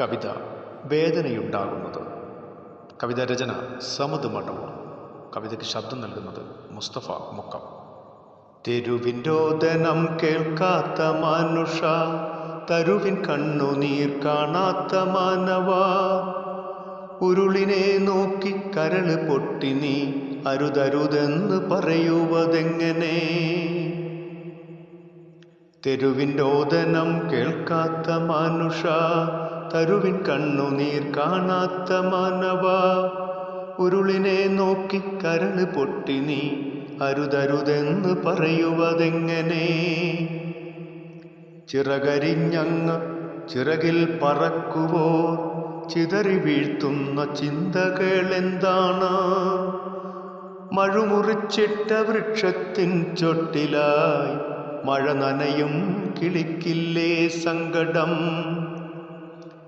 കവിത വേദനയുണ്ടാകുന്നത്. കവിത രചന സമത് മഠവും കവിതയ്ക്ക് ശബ്ദം നൽകുന്നത് മുസ്തഫ മുക്കം. തെരുവിന്റോദനം കേൾക്കാത്ത മനുഷ തരുവിൻ കണ്ണുനീർ കാണാത്ത മാനവ. ഉരുളിനെ നോക്കി കരൾ പൊട്ടി നീ അരുതരുതെന്ന് പറയുവതെങ്ങനെ? തെരുവിന്റോദനം കേൾക്കാത്ത മനുഷ തരുവിൻ കണ്ണുനീർ കാണാത്ത മാനവ. ഉരുളിനെ നോക്കി കരൾ പൊട്ടി നീ അരുതരുതെന്ന് പറയുവതെങ്ങനെ? ചിറകരിഞ്ഞങ്ങ് ചിറകിൽ പറക്കുവോ ചിതറി വീഴ്ത്തുന്ന ചിന്തകൾ എന്താണ് മഴുമുറിച്ചിട്ട വൃക്ഷത്തിൻ ചൊട്ടിലായി മഴ നനയും കിളിക്കില്ലേ സങ്കടം?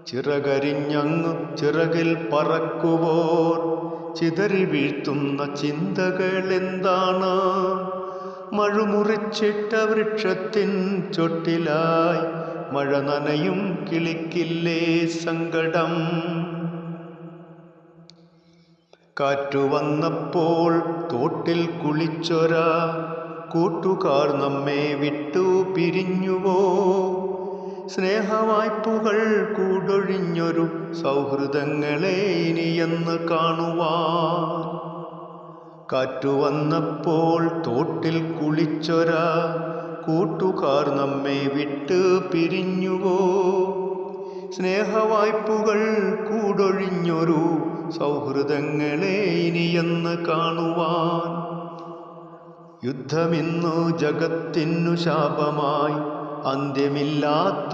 ചിറകരിഞ്ഞങ്ങ് ചിറകിൽ പറക്കുവോർ ചിതറി വീഴ്ത്തുന്ന ചിന്തകൾ എന്താണ്? മഴുമുറിച്ചിട്ട വൃക്ഷത്തിൻ ചൊട്ടിലായി മഴ നനയും കിളിക്കില്ലേ സങ്കടം? കാറ്റു വന്നപ്പോൾ തോട്ടിൽ കുളിച്ചൊര കൂട്ടുകാർ നമ്മെ വിട്ടു പിരിഞ്ഞുവോ? സ്നേഹവായ്പുകൾ കൂടൊഴിഞ്ഞൊരു സൗഹൃദങ്ങളെ ഇനിയെന്ന് കാണുവാൻ. കാറ്റുവന്നപ്പോൾ തോട്ടിൽ കുളിച്ചൊര കൂട്ടുകാർ നമ്മെ വിട്ട് പിരിഞ്ഞുവോ? സ്നേഹവായ്പുകൾ കൂടൊഴിഞ്ഞൊരു സൗഹൃദങ്ങളെ ഇനിയെന്ന് കാണുവാൻ. യുദ്ധമിന്നു ജഗത്തിനു ശാപമായി അന്ത്യമില്ലാത്തൊരധ്യയമാകുമോ?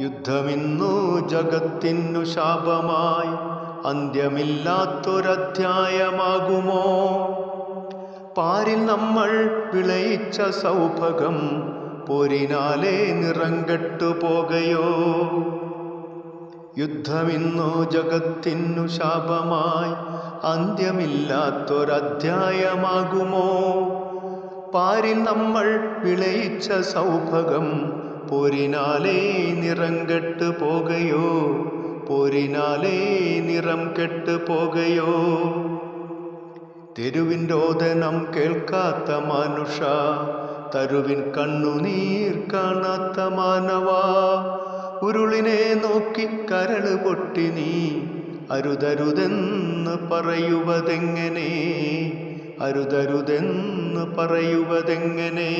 യുദ്ധമിന്നു ജഗത്തിനു ശാപമായി അന്ത്യമില്ലാത്തൊരധ്യായമാകുമോ? പാരിൽ നമ്മൾ വിളയിച്ച സൗഭകം പോരിനാലേ നിറങ്കെട്ടു പോകയോ യുദ്ധമിന്നു ജഗത്തിനു ശാപമായി അന്ത്യമില്ലാത്തൊരധ്യായമാകുമോ? പാരിൽ നമ്മൾ വിളയിച്ച സൗഭകം പോരിനാലേ നിറം കെട്ട് പോകയോ? പോരിനാലേ നിറം കെട്ട് പോകയോ? തെരുവിന്റോദനം കേൾക്കാത്ത മനുഷ തരുവിൻ കണ്ണുനീർ കാണാത്ത മാനവ ഉരുളിനെ നോക്കി കരൾ പൊട്ടി നീ. അരുതരുതെന്ന് പറയുവതെങ്ങനെ? അരുതരുതെന്ന് പറയുവതെങ്ങനെ?